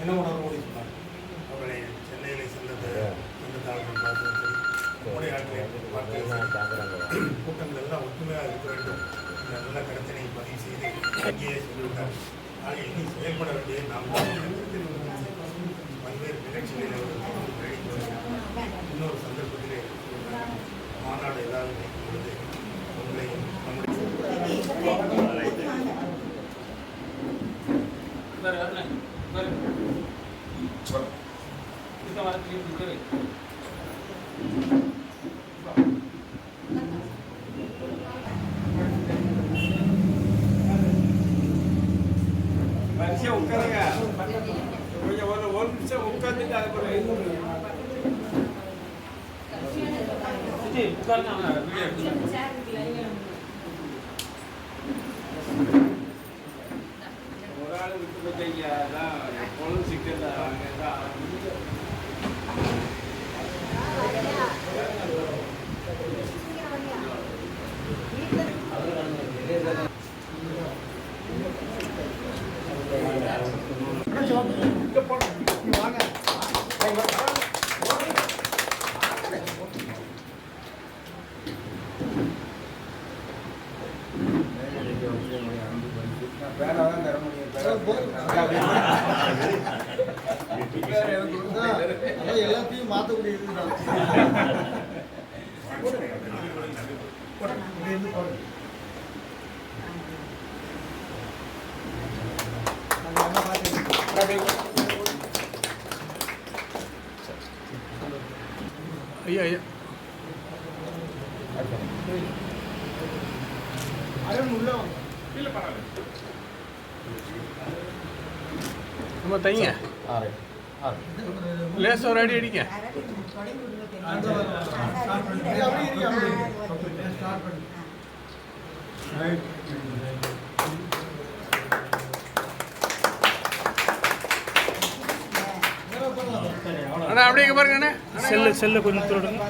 என்ன உணர்வு கூடி சொன்னாங்க? அவரை சென்னையிலே சென்றது அந்த கூட்டங்கள் எல்லாம் ஒற்றுமையாக இருக்க வேண்டும். இந்த நல்ல கருத்தினை பதிவு செய்து அங்கேயே சொல்லிவிட்டார். ஆக இனி செயல்பட வேண்டிய நாம் பல்வேறு நிகழ்ச்சிகளில் அவர் இன்னொரு சந்தர்ப்பத்திலே மாநாடு ஏதாவது கிடைக்கும் பொழுது உங்களை நம்முடைய ಮನುಷ್ಯ ಉಕ್ಕದಾಗ ಒಂದು ನಿಮಿಷ ಉಕ್ಕಂದಿಲ್ಲ ಒರಾಳು ಬಿಟ್ಟು ಬಂದಯ್ಯ வேலை தான் தர முடியும் போயிட்டீங்க அதான் எப்பொழுதும் சிக்கல் எல்லாத்தையும் மாற்றக்கூடிய இதுதான் ஐயா ஐயா அருண் உள்ள வாங்க. நம்ம தைங்க லேஸ் ஒரு அடி அடிங்க. அண்ணா அப்படியே பாருங்க அண்ணா. செல்லு செல்லு கொஞ்சம் திருடுங்க.